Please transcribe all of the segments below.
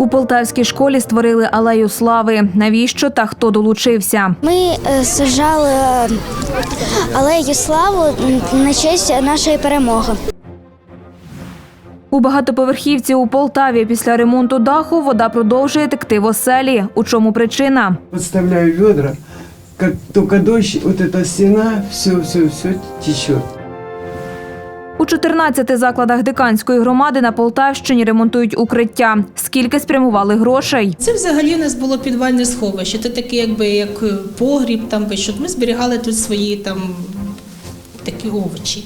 У полтавській школі створили алею слави. Навіщо та хто долучився? Ми е, сажали е, алею славу на честь нашої перемоги. У багатоповерхівці у Полтаві після ремонту даху вода продовжує текти в оселі. У чому причина? Подставляю ведра, как только дождь, вот эта стена, все, все, все течет. У 14 закладах диканської громади на Полтавщині ремонтують укриття. Скільки спрямували грошей? Це взагалі у нас було підвальне сховище. Це таке, якби як е, погріб, там би, щоб ми зберігали тут свої там такі овочі.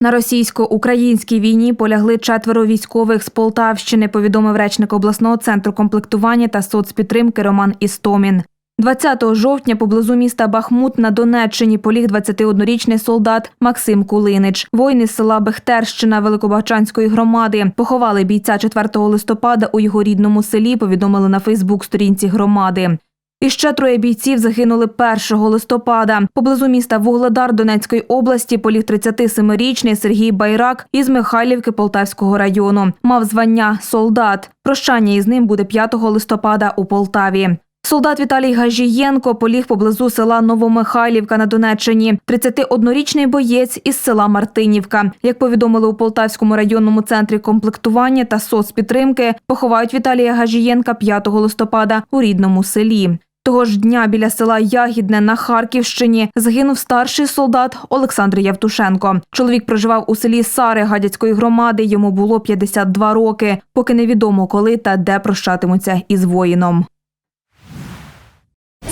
На російсько-українській війні полягли четверо військових з Полтавщини, повідомив речник обласного центру комплектування та соцпідтримки Роман Істомін. 20 жовтня поблизу міста Бахмут на Донеччині поліг 21-річний солдат Максим Кулинич. Воїни з села Бехтерщина Великобачанської громади поховали бійця 4 листопада у його рідному селі. Повідомили на Фейсбук-сторінці громади. І ще троє бійців загинули 1 листопада. Поблизу міста Вугледар Донецької області поліг 37-річний Сергій Байрак із Михайлівки Полтавського району. Мав звання солдат. Прощання із ним буде 5 листопада у Полтаві. Солдат Віталій Гажієнко поліг поблизу села Новомихайлівка на Донеччині. 31-річний боєць із села Мартинівка. Як повідомили у Полтавському районному центрі комплектування та соцпідтримки, поховають Віталія Гажієнка 5 листопада у рідному селі. Того ж дня біля села Ягідне на Харківщині загинув старший солдат Олександр Явтушенко. Чоловік проживав у селі Сари Гадяцької громади. Йому було 52 роки. Поки невідомо коли та де прощатимуться із воїном.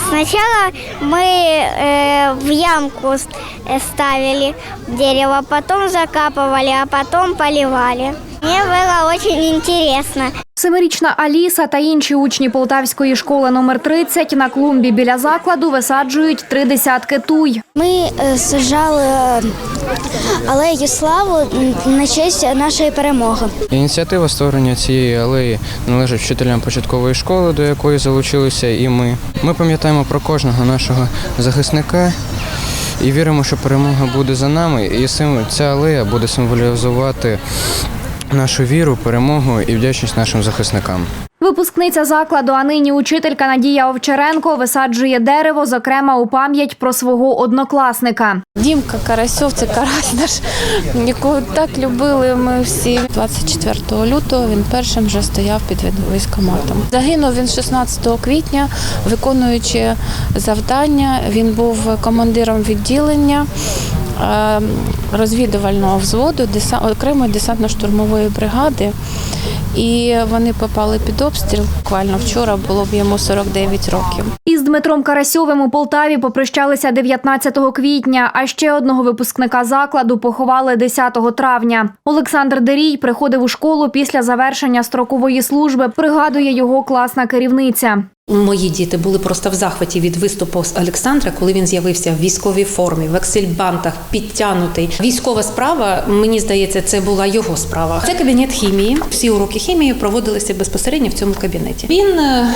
Сначала мы э, в ямку с- э, ставили дерево, потом закапывали, а потом поливали. Мне было очень интересно. Семирічна Аліса та інші учні Полтавської школи номер 30 на клумбі біля закладу висаджують три десятки туй. Ми е, сажали е, алею славу м, на честь нашої перемоги. Ініціатива створення цієї алеї належить вчителям початкової школи, до якої залучилися і ми. Ми пам'ятаємо про кожного нашого захисника і віримо, що перемога буде за нами. І ця алея буде символізувати нашу віру, перемогу і вдячність нашим захисникам. Випускниця закладу, а нині учителька Надія Овчаренко висаджує дерево, зокрема у пам'ять про свого однокласника. Дімка Карасьов, це карась наш, якого так любили ми всі. 24 лютого він першим вже стояв під військоматом. Загинув він 16 квітня, виконуючи завдання. Він був командиром відділення е, розвідувального взводу окремої десантно-штурмової бригади. І вони попали під обстріл. Буквально вчора було б йому 49 років. Із Дмитром Карасьовим у Полтаві попрощалися 19 квітня, а ще одного випускника закладу поховали 10 травня. Олександр Дерій приходив у школу після завершення строкової служби. Пригадує його класна керівниця. Мої діти були просто в захваті від виступу з Олександра, коли він з'явився в військовій формі, в аксельбантах, підтянутий. Військова справа, мені здається, це була його справа. Це кабінет хімії. Всі уроки хімії проводилися безпосередньо в цьому кабінеті. Він е,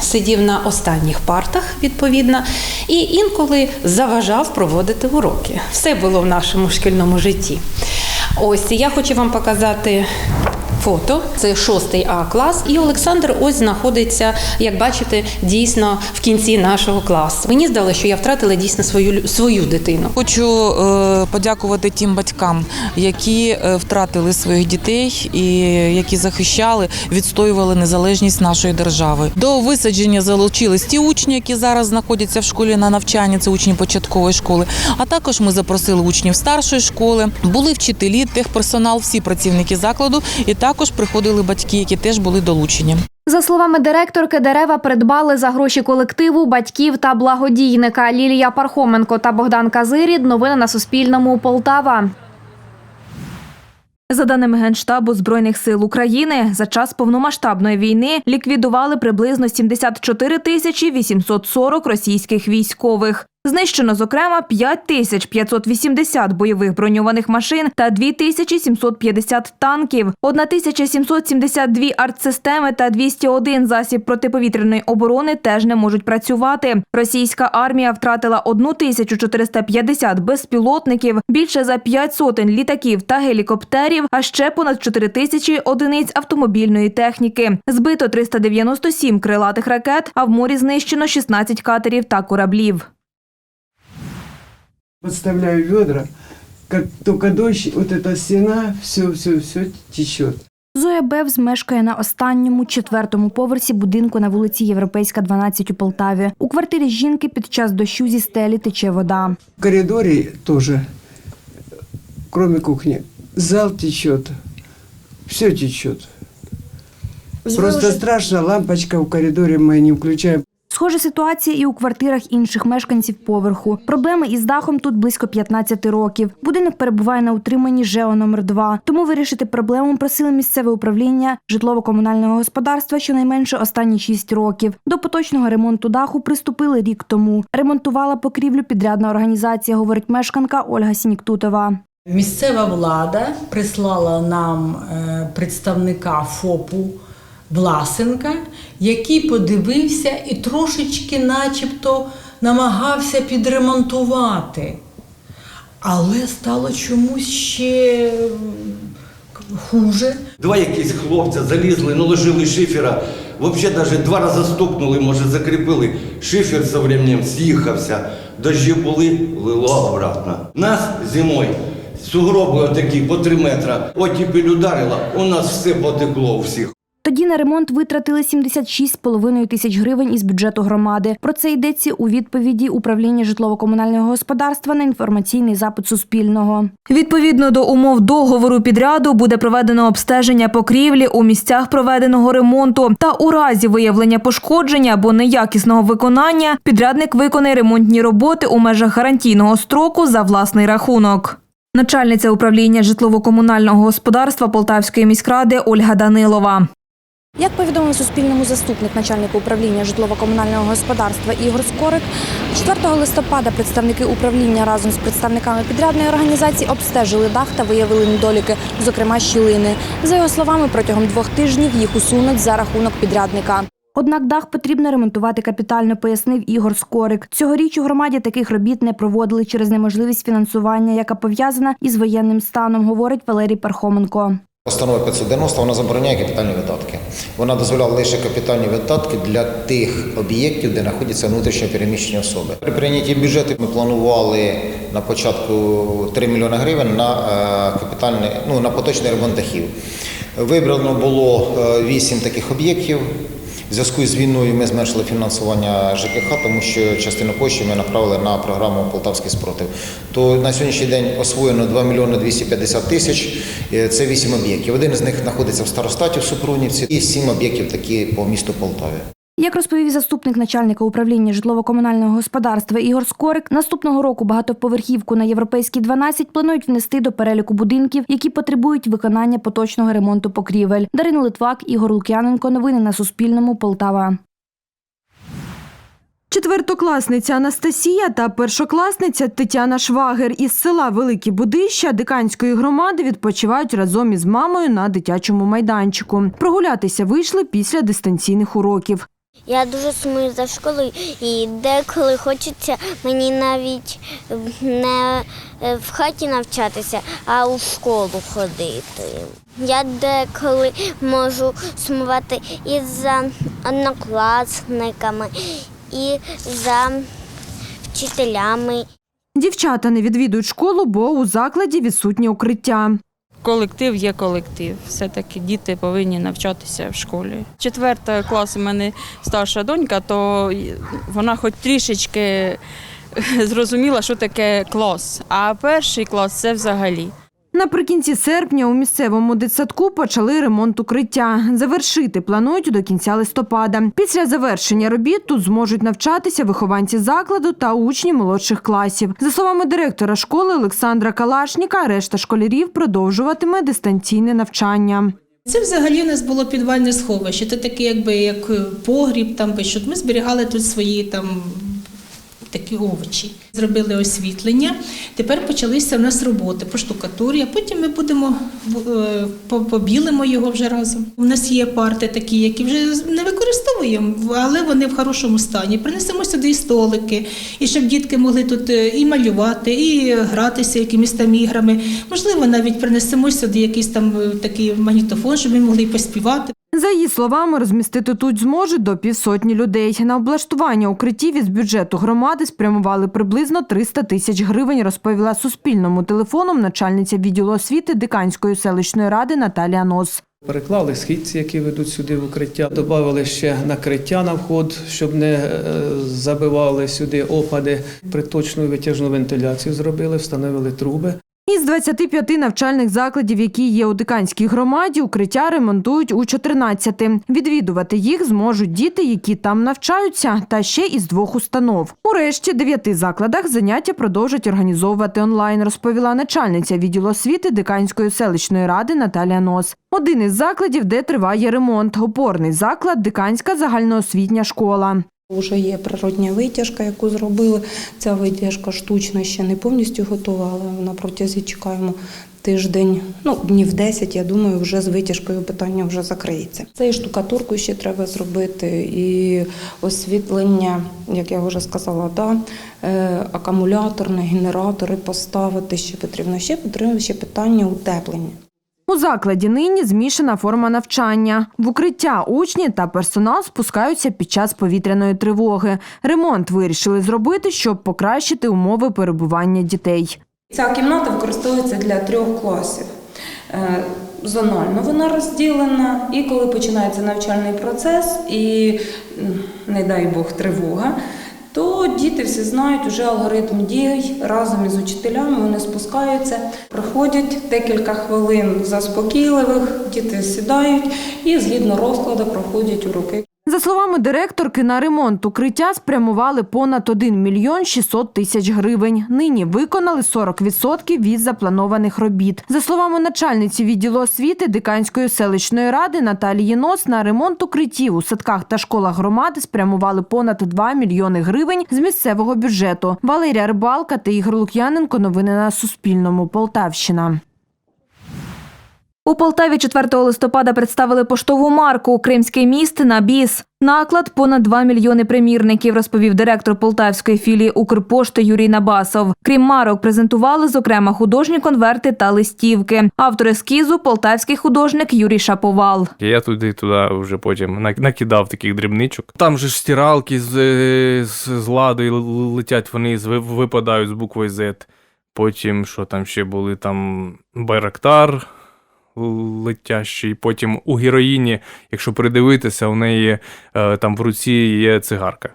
сидів на останніх партах, відповідно, і інколи заважав проводити уроки. Все було в нашому шкільному житті. Ось я хочу вам показати фото. Це шостий А клас, і Олександр ось знаходиться, як бачите, дійсно в кінці нашого класу. Мені здалося, що я втратила дійсно свою свою дитину. Хочу е, подякувати тим батькам, які е, втратили своїх дітей і які захищали, відстоювали незалежність нашої держави. До висадження залучились ті учні, які зараз знаходяться в школі на навчанні. Це учні початкової школи. А також ми запросили учнів старшої школи. Були вчителі, техперсонал, всі працівники закладу, і також приходили батьки, які теж були долучені. За словами директорки, дерева придбали за гроші колективу, батьків та благодійника Лілія Пархоменко та Богдан Казирід. Новини на Суспільному. Полтава. За даними Генштабу Збройних сил України, за час повномасштабної війни ліквідували приблизно 74 тисячі 840 російських військових. Знищено, зокрема, 5580 бойових броньованих машин та 2750 танків, 1772 артсистеми та 201 засіб протиповітряної оборони теж не можуть працювати. Російська армія втратила 1450 безпілотників, більше за 5 сотень літаків та гелікоптерів, а ще понад 4 тисячі одиниць автомобільної техніки. Збито 397 крилатих ракет, а в морі знищено 16 катерів та кораблів. Подставляю ведра, как только дождь, вот эта стена, все, все, все течет. Зоя Бевз мешкає на останньому четвертому поверсі будинку на вулиці Європейська, 12 у Полтаві. У квартирі жінки під час дощу зі стелі тече вода. В коридоре тоже, кроме кухни, зал течет, все течет. Просто страшно, лампочка в коридоре мы не включаем. Схожа ситуація і у квартирах інших мешканців поверху. Проблеми із дахом тут близько 15 років. Будинок перебуває на утриманні ЖЕО номер 2 Тому вирішити проблему просили місцеве управління житлово-комунального господарства щонайменше останні 6 років. До поточного ремонту даху приступили рік тому. Ремонтувала покрівлю підрядна організація, говорить мешканка Ольга Сініктутова. Місцева влада прислала нам е, представника ФОПу Власенка, який подивився і трошечки, начебто, намагався підремонтувати. Але стало чомусь ще хуже. Два якісь хлопця залізли, наложили шифера. Взагалі навіть два рази стукнули, може закріпили. Шифер со временем з'їхався. Дожді були, лило обратно. Нас зимою сугроби отакі по три метра. Оттепель ударила, у нас все потекло у всіх. Тоді на ремонт витратили 76,5 тисяч гривень із бюджету громади. Про це йдеться у відповіді управління житлово-комунального господарства на інформаційний запит Суспільного. Відповідно до умов договору підряду буде проведено обстеження покрівлі у місцях проведеного ремонту. Та у разі виявлення пошкодження або неякісного виконання підрядник виконає ремонтні роботи у межах гарантійного строку за власний рахунок. Начальниця управління житлово-комунального господарства Полтавської міськради Ольга Данилова. Як повідомив Суспільному заступник начальника управління житлово-комунального господарства Ігор Скорик, 4 листопада представники управління разом з представниками підрядної організації обстежили дах та виявили недоліки, зокрема щілини. За його словами, протягом двох тижнів їх усунуть за рахунок підрядника. Однак дах потрібно ремонтувати капітально, пояснив Ігор Скорик. Цьогоріч у громаді таких робіт не проводили через неможливість фінансування, яка пов'язана із воєнним станом, говорить Валерій Пархоменко. Постанова 590 вона забороняє капітальні видатки. Вона дозволяла лише капітальні видатки для тих об'єктів, де знаходяться внутрішньо переміщені особи. При прийнятті бюджету ми планували на початку 3 мільйони гривень на е, капітальний, ну на поточний ремонт дахів. Вибрано було вісім таких об'єктів. В зв'язку з війною ми зменшили фінансування ЖКХ, тому що частину коштів ми направили на програму Полтавський спротив. То на сьогоднішній день освоєно 2 мільйони 250 тисяч. Е, Це 8 об'єктів. Один з них знаходиться в Старостаті в Супрунівці і 7 об'єктів такі по місту Полтаві. Як розповів заступник начальника управління житлово-комунального господарства Ігор Скорик, наступного року багатоповерхівку на європейській 12 планують внести до переліку будинків, які потребують виконання поточного ремонту покрівель. Дарина Литвак, Ігор Лук'яненко. Новини на Суспільному. Полтава. Четвертокласниця Анастасія та першокласниця Тетяна Швагер із села Великі Будища Диканської громади відпочивають разом із мамою на дитячому майданчику. Прогулятися вийшли після дистанційних уроків. Я дуже сумую за школою і деколи хочеться мені навіть не е, в хаті навчатися, а у школу ходити. Я деколи можу сумувати і за однокласниками, і за вчителями. Дівчата не відвідують школу, бо у закладі відсутнє укриття. Колектив є колектив. Все-таки діти повинні навчатися в школі. Четверта клас у мене старша донька, то вона хоч трішечки зрозуміла, що таке клас. А перший клас це взагалі. Наприкінці серпня у місцевому дитсадку почали ремонт укриття. Завершити планують до кінця листопада. Після завершення робіт тут зможуть навчатися вихованці закладу та учні молодших класів. За словами директора школи Олександра Калашніка, решта школярів продовжуватиме дистанційне навчання. Це взагалі у нас було підвальне сховище. Це таке, якби як погріб, там би ми зберігали тут свої там такі овочі. Зробили освітлення. Тепер почалися в нас роботи по штукатурі, а потім ми будемо е, побілимо його вже разом. У нас є парти такі, які вже не використовуємо, але вони в хорошому стані. Принесемо сюди і столики, і щоб дітки могли тут е, і малювати, і гратися якимись там іграми. Можливо, навіть принесемо сюди якийсь там е, такий магнітофон, щоб ми могли поспівати. За її словами, розмістити тут зможуть до півсотні людей. На облаштування укриттів із бюджету громади спрямували приблизно 300 тисяч гривень, розповіла Суспільному телефоном начальниця відділу освіти Диканської селищної ради Наталія Нос. Переклали східці, які ведуть сюди в укриття. додали ще накриття на вход, щоб не е, забивали сюди опади. Приточну витяжну вентиляцію зробили, встановили труби. Із 25 навчальних закладів, які є у Диканській громаді, укриття ремонтують у 14. Відвідувати їх зможуть діти, які там навчаються, та ще із двох установ. У решті дев'яти закладах заняття продовжать організовувати онлайн, розповіла начальниця відділу освіти Диканської селищної ради Наталія Нос. Один із закладів, де триває ремонт, опорний заклад Диканська загальноосвітня школа. Уже є природня витяжка, яку зробили. Ця витяжка штучна ще не повністю готова, але на протязі чекаємо тиждень, ну днів 10, я думаю, вже з витяжкою питання вже закриється. Це і штукатурку ще треба зробити, і освітлення, як я вже сказала, да, е, акумуляторне, генератори поставити ще потрібно. Ще потрібно ще питання утеплення. У закладі нині змішана форма навчання. В укриття учні та персонал спускаються під час повітряної тривоги. Ремонт вирішили зробити, щоб покращити умови перебування дітей. Ця кімната використовується для трьох класів. Е, Зонально вона розділена, і коли починається навчальний процес, і не дай Бог тривога, то діти всі знають уже алгоритм дій разом із учителями. Вони спускаються, проходять декілька хвилин заспокійливих, діти сідають і згідно розкладу проходять уроки. За словами директорки, на ремонт укриття спрямували понад 1 мільйон 600 тисяч гривень. Нині виконали 40% від запланованих робіт. За словами начальниці відділу освіти Диканської селищної ради Наталії Нос, на ремонт укриттів у садках та школах громади спрямували понад 2 мільйони гривень з місцевого бюджету. Валерія Рибалка та Ігор Лук'яненко. Новини на Суспільному. Полтавщина. У Полтаві 4 листопада представили поштову марку Кримський міст на біс. Наклад понад 2 мільйони примірників, розповів директор полтавської філії Укрпошти Юрій Набасов. Крім марок, презентували зокрема художні конверти та листівки. Автор ескізу полтавський художник Юрій Шаповал. Я туди туди вже потім накидав таких дрібничок. Там же ж стиралки з, з, з ладою л- летять вниз, ви- випадають з буквою Z. Потім, що там ще були, там Байрактар летящий. Потім у героїні, якщо придивитися, у неї е, там в руці є цигарка.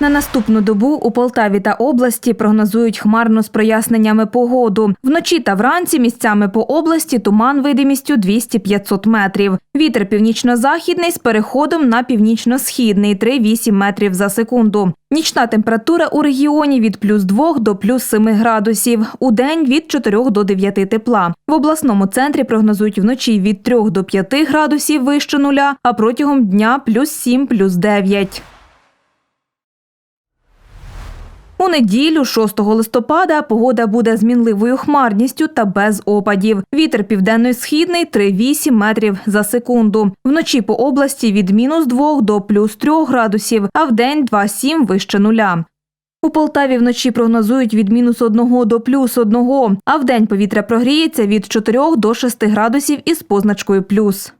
На наступну добу у Полтаві та області прогнозують хмарну з проясненнями погоду. Вночі та вранці місцями по області туман видимістю 200-500 метрів. Вітер північно-західний з переходом на північно-східний 3-8 метрів за секунду. Нічна температура у регіоні від плюс 2 до плюс 7 градусів. У день від 4 до 9 тепла. В обласному центрі прогнозують вночі від 3 до 5 градусів вище нуля, а протягом дня плюс 7, плюс 9. У неділю, 6 листопада, погода буде з мінливою хмарністю та без опадів. Вітер південно-східний 3,8 метрів за секунду. Вночі по області від мінус 2 до плюс 3 градусів, а вдень 2,7 вище нуля. У Полтаві вночі прогнозують від мінус 1 до плюс 1, а вдень повітря прогріється від 4 до 6 градусів із позначкою плюс.